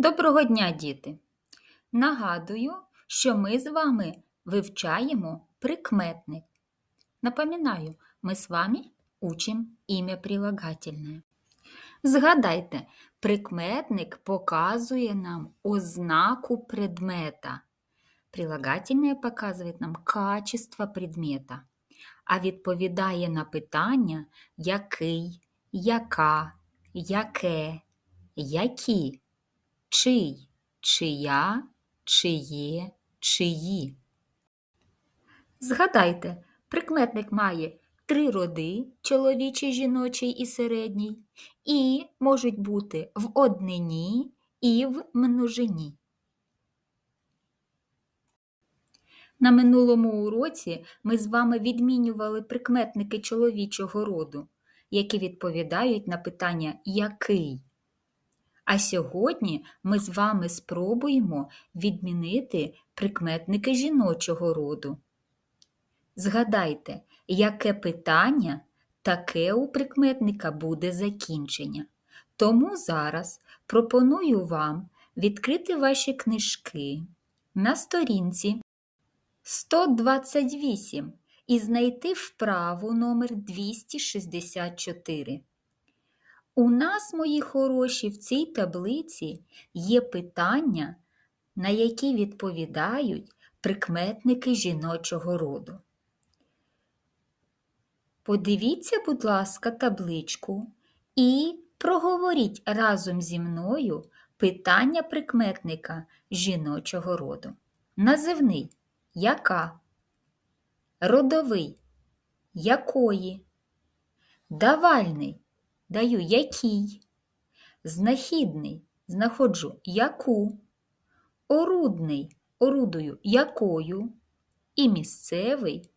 Доброго дня, діти! Нагадую, що ми з вами вивчаємо прикметник. Напоминаю, ми з вами учим ім'я прилагательне. Згадайте, прикметник показує нам ознаку предмета. Прилагательне показує нам качество предмета, а відповідає на питання який, яка, яке, які чий, чия, чиє, чиї. Згадайте, прикметник має три роди чоловічий, жіночий і середній, і можуть бути в однині і в множині. На минулому уроці ми з вами відмінювали прикметники чоловічого роду, які відповідають на питання який. А сьогодні ми з вами спробуємо відмінити прикметники жіночого роду. Згадайте, яке питання, таке у прикметника буде закінчення. Тому зараз пропоную вам відкрити ваші книжки на сторінці 128 і знайти вправу номер 264. У нас, мої хороші, в цій таблиці є питання, на які відповідають прикметники жіночого роду. Подивіться, будь ласка, табличку і проговоріть разом зі мною питання прикметника жіночого роду. Називний яка? Родовий якої? Давальний даю який, знахідний знаходжу яку, орудний орудую якою, і місцевий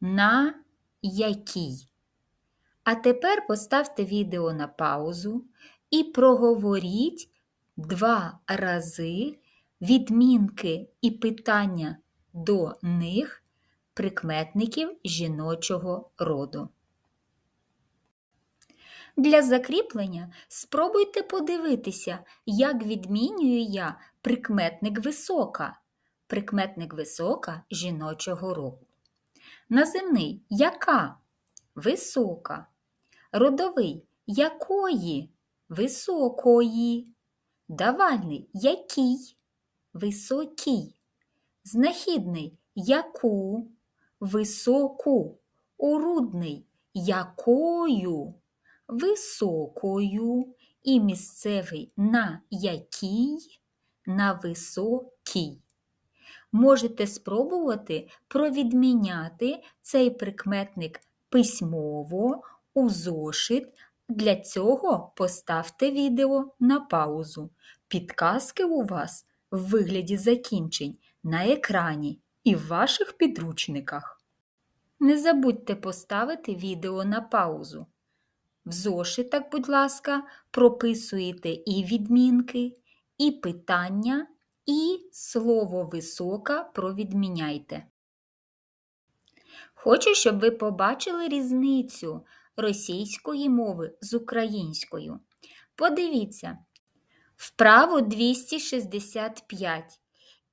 на якій. А тепер поставте відео на паузу і проговоріть два рази відмінки і питання до них прикметників жіночого роду. Для закріплення спробуйте подивитися, як відмінюю я прикметник висока, прикметник висока жіночого роду. Наземний яка? Висока. Родовий якої? Високої. Давальний який? Високий. Знахідний яку? Високу. Урудний якою? Високою і місцевий на якій, на високій. Можете спробувати провідміняти цей прикметник письмово у зошит. Для цього поставте відео на паузу. Підказки у вас в вигляді закінчень на екрані і в ваших підручниках. Не забудьте поставити відео на паузу. В зошитах, будь ласка, прописуєте і відмінки, і питання, і слово висока провідміняйте. Хочу, щоб ви побачили різницю російської мови з українською. Подивіться, вправо 265.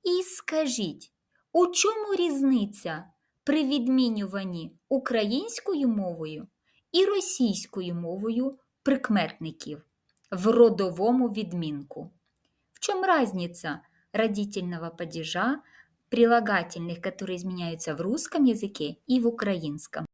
І скажіть, у чому різниця при відмінюванні українською мовою і російською мовою прикметників в родовому відмінку. В чем разница родительного падежа, прилагательных, которые изменяются в русском языке и в українському?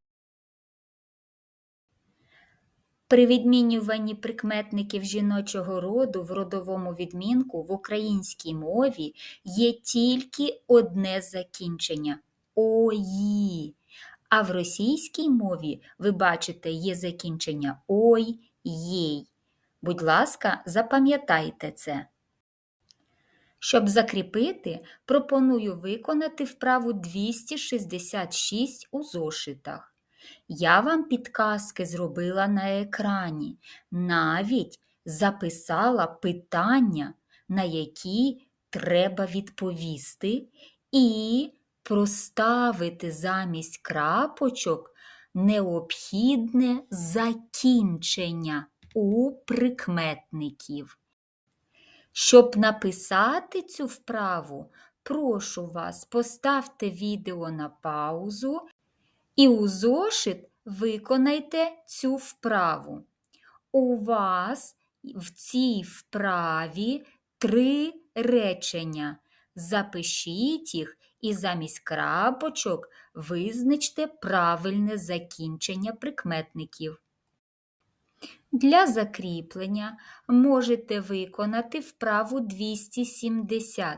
При відмінюванні прикметників жіночого роду в родовому відмінку в українській мові є тільки одне закінчення ої. А в російській мові, ви бачите, є закінчення ой, єй. Будь ласка, запам'ятайте це. Щоб закріпити, пропоную виконати вправу 266 у зошитах. Я вам підказки зробила на екрані, навіть записала питання, на які треба відповісти, і проставити замість крапочок необхідне закінчення у прикметників. Щоб написати цю вправу, прошу вас, поставте відео на паузу і у зошит виконайте цю вправу. У вас в цій вправі три речення. Запишіть їх і замість крапочок визначте правильне закінчення прикметників. Для закріплення можете виконати вправу 270.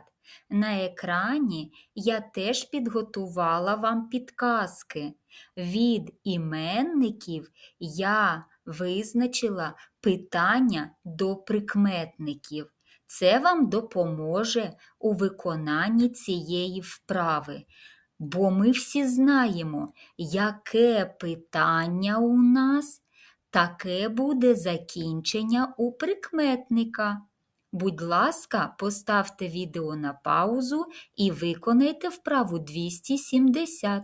На екрані я теж підготувала вам підказки. Від іменників я визначила питання до прикметників. Це вам допоможе у виконанні цієї вправи. Бо ми всі знаємо, яке питання у нас, таке буде закінчення у прикметника. Будь ласка, поставте відео на паузу і виконайте вправу 270.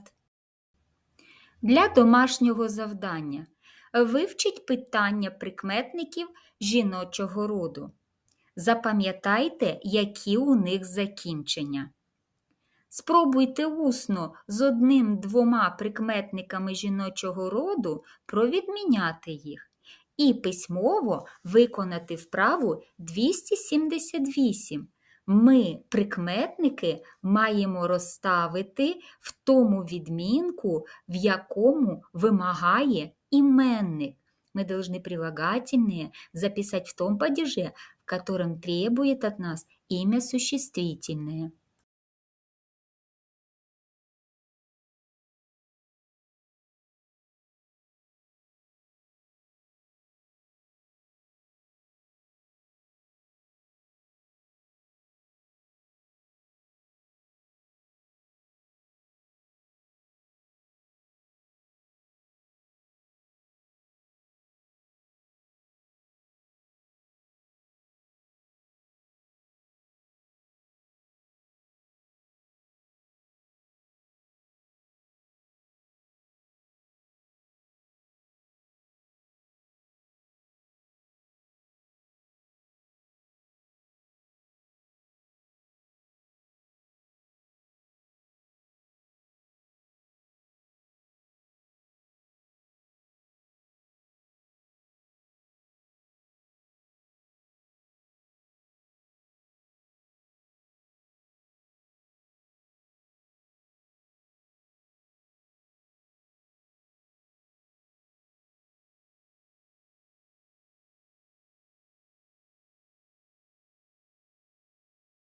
Для домашнього завдання вивчіть питання прикметників жіночого роду. Запам'ятайте, які у них закінчення. Спробуйте усно з одним-двома прикметниками жіночого роду провідміняти їх і письмово виконати вправу 278. Ми, прикметники, маємо розставити в тому відмінку, в якому вимагає именник. Мы должны прилагательные записать в том падеже, в котором требует от нас имя существительное.